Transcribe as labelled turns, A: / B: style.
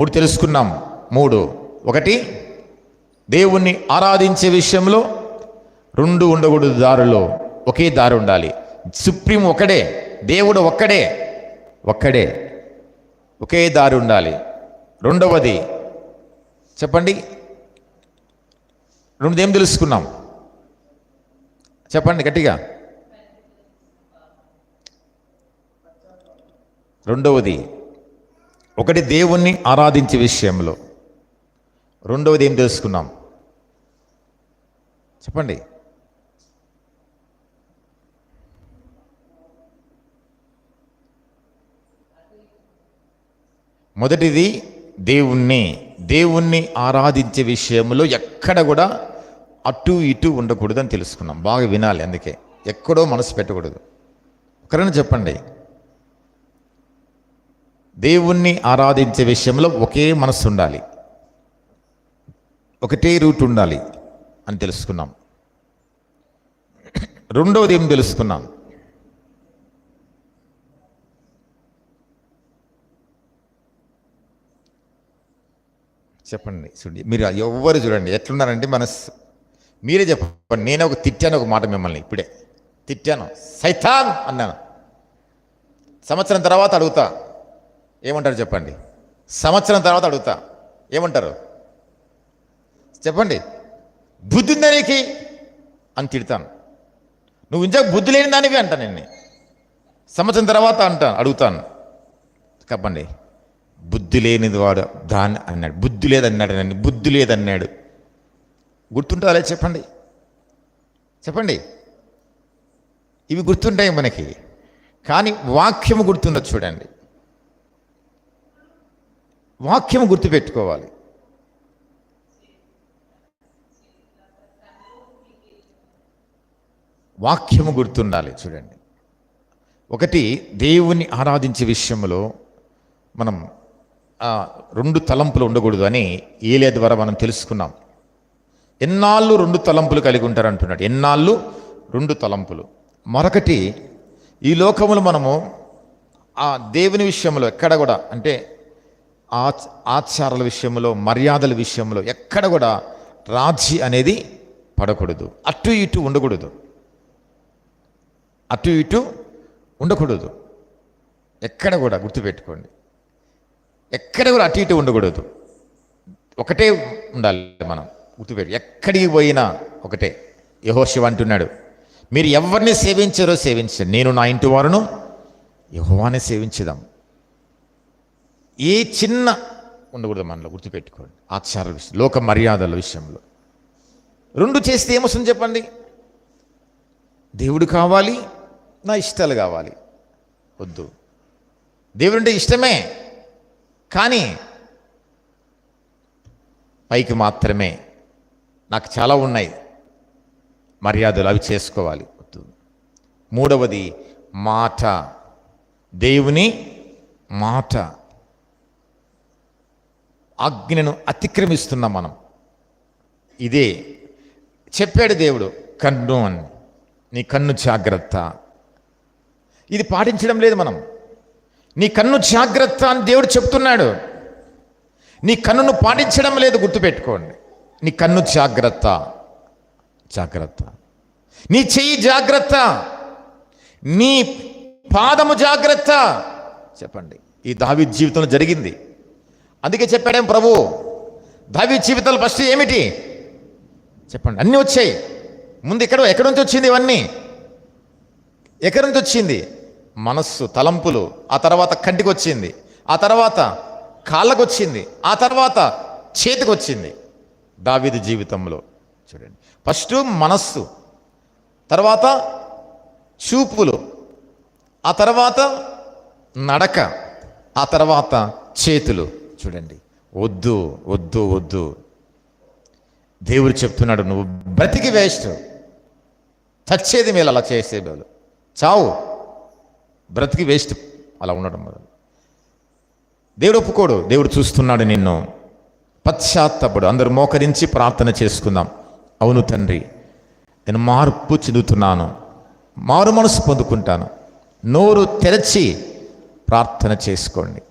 A: మూడు తెలుసుకున్నాం. మూడు. ఒకటి దేవుణ్ణి ఆరాధించే విషయంలో రెండు ఉండకూడదు దారిలో. ఒకే దారి ఉండాలి. సుప్రీం ఒకడే దేవుడు ఒక్కడే ఒక్కడే. ఒకే దారి ఉండాలి. రెండవది చెప్పండి. రెండు ఏం తెలుసుకున్నాం? చెప్పండి గట్టిగా. రెండవది ఒకటి దేవుణ్ణి ఆరాధించే విషయంలో. రెండవది ఏం తెలుసుకున్నాం? చెప్పండి. మొదటిది దేవుణ్ణి దేవుణ్ణి ఆరాధించే విషయంలో ఎక్కడ కూడా అటు ఇటు ఉండకూడదు అని తెలుసుకున్నాం. బాగా వినాలి అందుకే. ఎక్కడో మనసు పెట్టకూడదు. ఒకరైనా చెప్పండి. దేవుణ్ణి ఆరాధించే విషయంలో ఒకే మనస్సు ఉండాలి. ఒకటే రూట్ ఉండాలి అని తెలుసుకున్నాం. రెండవది ఏం తెలుసుకున్నాం? చెప్పండి చూడండి మీరు ఎవ్వరు చూడండి ఎట్లున్నారంటే మనస్సు. మీరే చెప్పండి నేనే ఒక తిట్టాను ఒక మాట మిమ్మల్ని ఇప్పుడే. తిట్టాను. సైతాన్ అన్నాను. సంవత్సరం తర్వాత అడుగుతా. ఏమంటారు చెప్పండి? సంవత్సరం తర్వాత అడుగుతా. ఏమంటారు? చెప్పండి. బుద్ధి ఉందా నీకు? అని తిడతాను. నువ్వు ఇంకా బుద్ధి లేని దానివి అంటాను నేను సంవత్సరం తర్వాత అంటాను అడుగుతాను. చెప్పండి. బుద్ధి లేనిది వాడు దాన్ని అన్నాడు. బుద్ధి లేదన్నాడు నన్ను. బుద్ధి లేదన్నాడు. గుర్తుంటుందా చెప్పండి? చెప్పండి. ఇవి గుర్తుంటాయి మనకి. కానీ వాక్యము గుర్తుండదు చూడండి. వాక్యం గుర్తుపెట్టుకోవాలి. వాక్యము గుర్తుండాలి చూడండి. ఒకటి దేవుణ్ణి ఆరాధించే విషయంలో మనం రెండు తలంపులు ఉండకూడదు అని ఏలే ద్వారా మనం తెలుసుకున్నాం. ఎన్నాళ్ళు రెండు తలంపులు కలిగి ఉంటారు అంటున్నాడు. ఎన్నాళ్ళు రెండు తలంపులు. మరొకటి ఈ లోకములు మనము ఆ దేవుని విషయంలో ఎక్కడ కూడా అంటే ఆచ ఆచారాల విషయంలో మర్యాదల విషయంలో ఎక్కడ కూడా రాజీ అనేది పడకూడదు. అటు ఇటు ఉండకూడదు. అటు ఇటు ఉండకూడదు. ఎక్కడ కూడా గుర్తుపెట్టుకోండి. ఎక్కడ కూడా అటు ఇటు ఉండకూడదు. ఒకటే ఉండాలి మనం. గుర్తుపెట్టు. ఎక్కడికి పోయినా ఒకటే. యహోశివ అంటున్నాడు. మీరు ఎవరిని సేవించారో సేవించండి. నేను నా ఇంటి వారును యహోవానే సేవించుదాం. ఏ చిన్న ఉండకూడదు మనలో గుర్తుపెట్టుకోండి. ఆచారాల విషయం లోక మర్యాదల విషయంలో. రెండు చేస్తే ఏమొస్తుంది చెప్పండి? దేవుడు కావాలి నా ఇష్టాలు కావాలి. వద్దు. దేవుడు అంటే ఇష్టమే కానీ పైకి మాత్రమే. నాకు చాలా ఉన్నాయి. మర్యాదలు అవి చేసుకోవాలి. వద్దు. మూడవది మాట. దేవుని మాట. ఆజ్ఞను అతిక్రమిస్తున్నాం మనం. ఇదే చెప్పాడు దేవుడు కన్ను అని. నీ కన్ను జాగ్రత్త. ఇది పాటించడం లేదు మనం. నీ కన్ను జాగ్రత్త అని దేవుడు చెప్తున్నాడు. నీ కన్నును పాటించడం లేదు గుర్తుపెట్టుకోండి. నీ కన్ను జాగ్రత్త. జాగ్రత్త. నీ చెయ్యి జాగ్రత్త. నీ పాదము జాగ్రత్త. చెప్పండి. ఈ దావి జీవితంలో జరిగింది. అందుకే చెప్పాడేం ప్రభు? దావి జీవితాలు ఫస్ట్ ఏమిటి? చెప్పండి. అన్నీ వచ్చాయి. ముందు ఎక్కడ ఎక్కడి నుంచి వచ్చింది ఇవన్నీ? ఎక్కడి నుంచి వచ్చింది? మనస్సు తలంపులు. ఆ తర్వాత కంటికి వచ్చింది. ఆ తర్వాత కాళ్ళకు వచ్చింది. ఆ తర్వాత చేతికి వచ్చింది. దావిది జీవితంలో. చూడండి. ఫస్ట్ మనస్సు. తర్వాత చూపులు. ఆ తర్వాత నడక. ఆ తర్వాత చేతులు. చూడండి. వద్దు వద్దు వద్దు. దేవుడు చెప్తున్నాడు నువ్వు బ్రతికి వేస్ట్. చచ్చేది మేలు అలా చేసే వాళ్ళు చావు. బ్రతికి వేస్ట్. అలా ఉండడం వల్ల దేవుడు ఒప్పుకోడు. దేవుడు చూస్తున్నాడు నిన్ను. పశ్చాత్తపడు. అందరూ మోకరించి ప్రార్థన చేసుకుందాం. అవును తండ్రి నేను మార్పు చెందుతున్నాను. మారు మనసు పొందుకుంటాను. నోరు తెరచి ప్రార్థన చేసుకోండి.